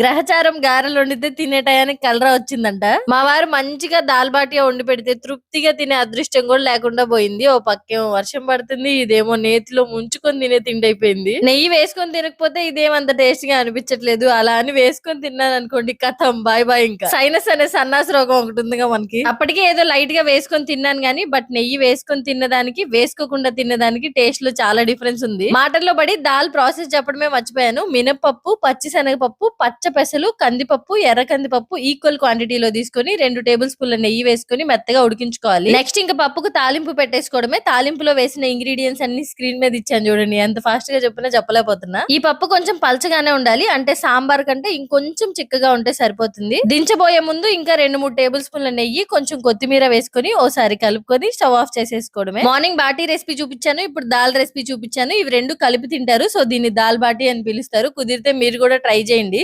గ్రహచారం గారెలు వండితే తినే టయానికి కలరా వచ్చిందంట. మా వారు మంచిగా దాల్బాటియా వండి పెడితే తృప్తిగా తినే అదృష్టం కూడా లేకుండా పోయింది. ఓ పక్కేమో వర్షం పడుతుంది ఇదేమో నేతిలో ముంచుకొని తినే తిండి అయిపోయింది. నెయ్యి వేసుకొని తినకపోతే ఇదేమంత టేస్ట్గా అనిపించట్లేదు. అలా అని వేసుకొని తిన్నాను అనుకోండి కథం. బాయ్ బాయ్ ఇంకా. సైనస్ అనే సన్నాస రోగం ఒకటి ఉందిగా మనకి. అప్పటికే ఏదో లైట్గా వేసుకొని తిన్నాను గానీ బట్ నెయ్యి వేసుకొని తిన్నదానికి వేసుకోకుండా తిన్నదానికి టేస్ట్లో చాలా డిఫరెన్స్ ఉంది. మాటల్లో పడి దాల్ ప్రాసెస్ చెప్పడమే మర్చిపోయాను. మినపప్పు పచ్చి శనగపప్పు పచ్చ పెసలు కందిపప్పు ఎర్ర కందిపప్పు ఈక్వల్ క్వాంటిటీలో తీసుకొని రెండు టేబుల్ స్పూన్ల నెయ్యి వేసుకొని మెత్తగా ఉడికించుకోవాలి. నెక్స్ట్ ఇంకా పప్పుకు తాలింపు పెట్టేసుకోవడమే. తాలింపులో వేసిన ఇంగ్రీడియంట్స్ అన్ని స్క్రీన్ మీద ఇచ్చాను చూడండి. ఎంత ఫాస్ట్గా చెప్పినా చెప్పలేకపోతున్నా. ఈ పప్పు కొంచెం పల్చగానే ఉండాలి. అంటే సాంబార్ కంటే ఇంకొంచెం చిక్కగా ఉంటే సరిపోతుంది. దించబోయే ముందు ఇంకా రెండు మూడు టేబుల్ స్పూన్ల నెయ్యి కొంచెం కొత్తిమీర వేసుకొని ఓసారి కలుపుకొని స్టవ్ ఆఫ్ చేసేసుకోవడమే. మార్నింగ్ బాటీ రెసిపీ చూపించాను. ఇప్పుడు దాల్ రెసిపీ చూపించాను. ఇవి రెండు కలిపి తింటారు. సో దీన్ని దాల్ బాటీ అని పిలుస్తారు. కుదిరితే మీరు కూడా ట్రై చేయండి.